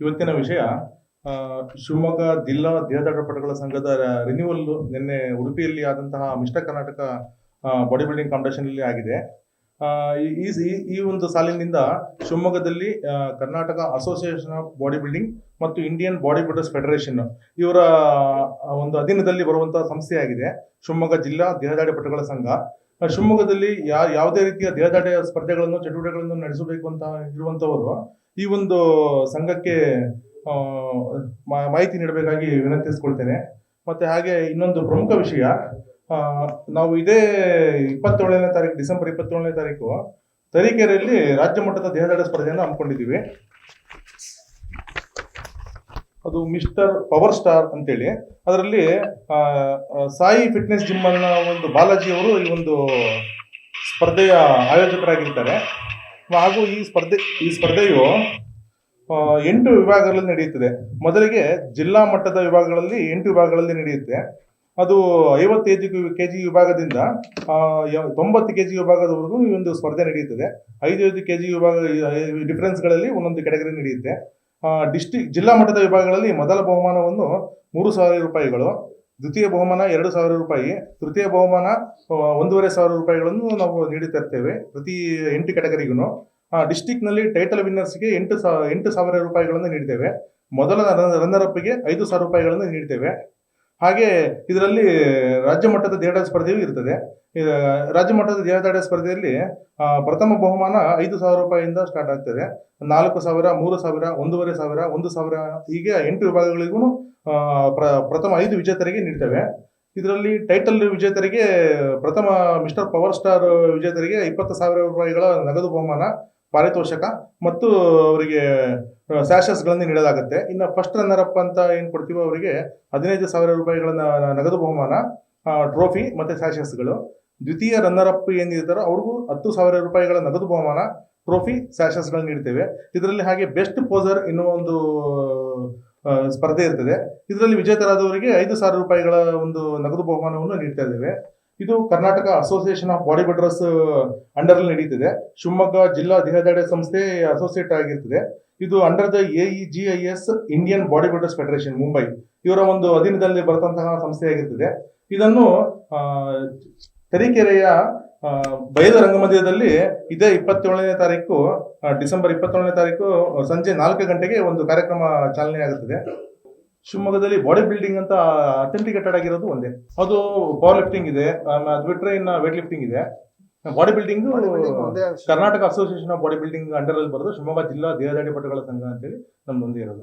ಇವತ್ತಿನ ವಿಷಯ ಶಿವಮೊಗ್ಗ ಜಿಲ್ಲಾ ದೇಹದಾಟ ಪಟಗಳ ಸಂಘದ ರಿನ್ಯೂವಲ್ ನಿನ್ನೆ ಉಡುಪಿಯಲ್ಲಿ ಆದಂತಹ mister Karnataka body building competition ಅಲ್ಲಿ ಆಗಿದೆ. ಈ- ಈ ಒಂದು ಸಾಲಿನಿಂದ ಶಿವಮೊಗ್ಗದಲ್ಲಿ Karnataka association of body building ಮತ್ತು ಇಂಡಿಯನ್ ಬಾಡಿ ಬಿಲ್ಡರ್ಸ್ ಫೆಡರೇಷನ್ ಇವರ ಒಂದು ಅಧೀನದಲ್ಲಿ ಬರುವಂತಹ ಸಂಸ್ಥೆಯಾಗಿದೆ. ಶಿವಮೊಗ್ಗ ಜಿಲ್ಲಾ ದೇಹದಾಡಿ ದೇಹದಾಟಪಟುಗಳ ಸಂಘ. ಶಿವಮೊಗ್ಗದಲ್ಲಿ ಯಾವುದೇ ರೀತಿಯ ದೇಹದಾಟ ಸ್ಪರ್ಧೆಗಳನ್ನು, ಚಟುವಟಿಕೆಗಳನ್ನು ನಡೆಸಬೇಕು ಅಂತ ಇರುವಂತವರು ಈ ಒಂದು ಸಂಘಕ್ಕೆ ಮಾಹಿತಿ ನೀಡಬೇಕಾಗಿ ವಿನಂತಿಸ್ಕೊಳ್ತೇನೆ. ಮತ್ತೆ ಹಾಗೆ ಇನ್ನೊಂದು ಪ್ರಮುಖ ವಿಷಯ ನಾವು ಇದೇ ಇಪ್ಪತ್ತೇಳನೇ ತಾರೀಕು, ಡಿಸೆಂಬರ್ ಇಪ್ಪತ್ತೇಳನೇ ತಾರೀಕು ತರೀಕೆರೆಯಲ್ಲಿ ರಾಜ್ಯ ಮಟ್ಟದ ದೇಹದಾಡ ಸ್ಪರ್ಧೆಯನ್ನು ಹಮ್ಮಿಕೊಂಡಿದ್ದೀವಿ. ಅದು ಮಿಸ್ಟರ್ ಪವರ್ ಸ್ಟಾರ್ ಅಂತೇಳಿ. ಅದರಲ್ಲಿ ಸಾಯಿ ಫಿಟ್ನೆಸ್ ಜಿಮ್ ಅನ್ನೋ ಒಂದು ಬಾಲಾಜಿ ಅವರು ಈ ಒಂದು ಸ್ಪರ್ಧೆಯ ಆಯೋಜಕರಾಗಿರ್ತಾರೆ. ಹಾಗೂ ಈ ಸ್ಪರ್ಧೆ, ಈ ಸ್ಪರ್ಧೆಯು ಎಂಟು ವಿಭಾಗಗಳಲ್ಲಿ ನಡೆಯುತ್ತದೆ. ಮೊದಲಿಗೆ ಜಿಲ್ಲಾ ಮಟ್ಟದ ವಿಭಾಗಗಳಲ್ಲಿ ಎಂಟು ವಿಭಾಗಗಳಲ್ಲಿ ನಡೆಯುತ್ತೆ. ಅದು ಐವತ್ತು ಕೆ ಜಿ ವಿಭಾಗದಿಂದ ತೊಂಬತ್ತು ಕೆಜಿ ವಿಭಾಗದವರೆಗೂ ಈ ಒಂದು ಸ್ಪರ್ಧೆ ನಡೆಯುತ್ತದೆ. ಐದು ಐದು ಕೆಜಿ ವಿಭಾಗ ಡಿಫರೆನ್ಸ್ಗಳಲ್ಲಿ ಒಂದೊಂದು ಕೆಟಗರಿ ನಡೆಯುತ್ತೆ. ಡಿಸ್ಟಿಕ್ ಜಿಲ್ಲಾ ಮಟ್ಟದ ವಿಭಾಗಗಳಲ್ಲಿ ಮೊದಲ ಬಹುಮಾನವನ್ನು ಮೂರು ಸಾವಿರ ರೂಪಾಯಿಗಳು ದ್ವಿತೀಯ ಬಹುಮಾನ ಎರಡು ಸಾವಿರ ರೂಪಾಯಿ. ತೃತೀಯ ಬಹುಮಾನ ಒಂದೂವರೆ ಸಾವಿರ ರೂಪಾಯಿಗಳನ್ನು ನಾವು ನೀಡುತ್ತಾ ಇರ್ತೇವೆ ಪ್ರತಿ ಎಂಟು ಕೆಟಗರಿಗೂ ಡಿಸ್ಟಿಕ್ನಲ್ಲಿ ಟೈಟಲ್ ವಿನ್ನರ್ಸ್ಗೆ ಎಂಟು ಸಾ, ಎಂಟು ಸಾವಿರ ರೂಪಾಯಿಗಳನ್ನು ನೀಡ್ತೇವೆ ಮೊದಲ ರನ್ನರ್ ಅಪ್ಗೆ ಐದು ಸಾವಿರ ರೂಪಾಯಿಗಳನ್ನು ನೀಡ್ತೇವೆ ಹಾಗೆ ಇದರಲ್ಲಿ ರಾಜ್ಯ ಮಟ್ಟದ ದೇಹದಾಡ ಸ್ಪರ್ಧೆಯೂ ಇರ್ತದೆ. ರಾಜ್ಯ ಮಟ್ಟದ ದೇಹದಾಡ ಸ್ಪರ್ಧೆಯಲ್ಲಿ ಪ್ರಥಮ ಬಹುಮಾನ ಐದು ಸಾವಿರ ರೂಪಾಯಿಯಿಂದ ಸ್ಟಾರ್ಟ್ ಆಗ್ತದೆ. ನಾಲ್ಕು ಸಾವಿರ, ಮೂರು ಸಾವಿರ, ಒಂದೂವರೆ ಸಾವಿರ, ಒಂದು ಸಾವಿರ ಹೀಗೆ ಎಂಟು ವಿಭಾಗಗಳಿಗೂ ಪ್ರ- ಪ್ರಥಮ ಐದು ವಿಜೇತರಿಗೆ ನೀಡ್ತವೆ. ಇದರಲ್ಲಿ ಟೈಟಲ್ ವಿಜೇತರಿಗೆ, ಪ್ರಥಮ ಮಿಸ್ಟರ್ ಪವರ್ ಸ್ಟಾರ್ ವಿಜೇತರಿಗೆ ಇಪ್ಪತ್ತು ಸಾವಿರ ರೂಪಾಯಿಗಳ ನಗದು ಬಹುಮಾನ ಪಾರಿತೋಷಕ ಮತ್ತು ಅವರಿಗೆ ಸ್ಯಾಶಸ್ಗಳನ್ನು ನೀಡಲಾಗುತ್ತೆ. ಇನ್ನು ಫಸ್ಟ್ ರನ್ನರ್ ಅಪ್ ಅಂತ ಏನು ಕೊಡ್ತೀವೋ ಅವರಿಗೆ ಹದಿನೈದು ಸಾವಿರ ರೂಪಾಯಿಗಳನ್ನ ನಗದು ಬಹುಮಾನ ಟ್ರೋಫಿ ಮತ್ತು ಸ್ಯಾಶಸ್ಗಳು ದ್ವಿತೀಯ ರನ್ನರ್ ಅಪ್ ಏನಿರ್ತಾರೋ ಅವ್ರಿಗೂ ಹತ್ತು ಸಾವಿರ ರೂಪಾಯಿಗಳ ನಗದು ಬಹುಮಾನ ಟ್ರೋಫಿ ಸ್ಯಾಶಸ್ಗಳನ್ನ ನೀಡ್ತೇವೆ. ಇದರಲ್ಲಿ ಹಾಗೆ ಬೆಸ್ಟ್ ಪೋಸರ್ ಎನ್ನುವ ಒಂದು ಸ್ಪರ್ಧೆ ಇರ್ತದೆ. ಇದರಲ್ಲಿ ವಿಜೇತರಾದವರಿಗೆ ಐದು ಸಾವಿರ ರೂಪಾಯಿಗಳ ಒಂದು ನಗದು ಬಹುಮಾನವನ್ನು ನೀಡ್ತಾ ಇದ್ದೇವೆ. ಇದು Karnataka association of body builders under ನಡೀತಿದೆ. ಶಿವಮೊಗ್ಗ ಜಿಲ್ಲಾ ದೇಹದಾಡೆ ಸಂಸ್ಥೆ ಅಸೋಸಿಯೇಟ್ ಆಗಿರ್ತದೆ. ಇದು under the A G I S Indian body builders federation Mumbai ಇವರ ಒಂದು ಅಧೀನದಲ್ಲಿ ಬರತಂತಹ ಸಂಸ್ಥೆಯಾಗಿರ್ತದೆ ಇದನ್ನು ತರೀಕೆರೆಯ ಬಯಲು ರಂಗಮಂದಿರದಲ್ಲಿ ಇದೇ ಇಪ್ಪತ್ತೇಳನೇ ತಾರೀಕು ಡಿಸೆಂಬರ್ ಇಪ್ಪತ್ತೇಳನೇ ತಾರೀಕು ಸಂಜೆ ನಾಲ್ಕು ಗಂಟೆಗೆ ಒಂದು ಕಾರ್ಯಕ್ರಮ ಚಾಲನೆ ಆಗುತ್ತದೆ ಶಿವಮೊಗ್ಗದಲ್ಲಿ ಬಾಡಿ ಬಿಲ್ಡಿಂಗ್ ಅಂತ ಅಥೆಂಟಿಕೇಟೆಡ್ ಆಗಿರೋದು ಒಂದೇ. ಅದು ಪವರ್ ಲಿಫ್ಟಿಂಗ್ ಇದೆ ಅದು ಬಿಟ್ರೆ ಇನ್ನು ವೇಟ್ ಲಿಫ್ಟಿಂಗ್ ಇದೆ body building Karnataka association of body building under ಅಲ್ಲಿ ಬರೋದು ಶಿವಮೊಗ್ಗ ಜಿಲ್ಲಾ ದೇಹದಾಡಿ ಪಟುಗಳ ಸಂಘ ಅಂತೇಳಿ ನಮ್ದು ಒಂದೇ ಇರೋದು.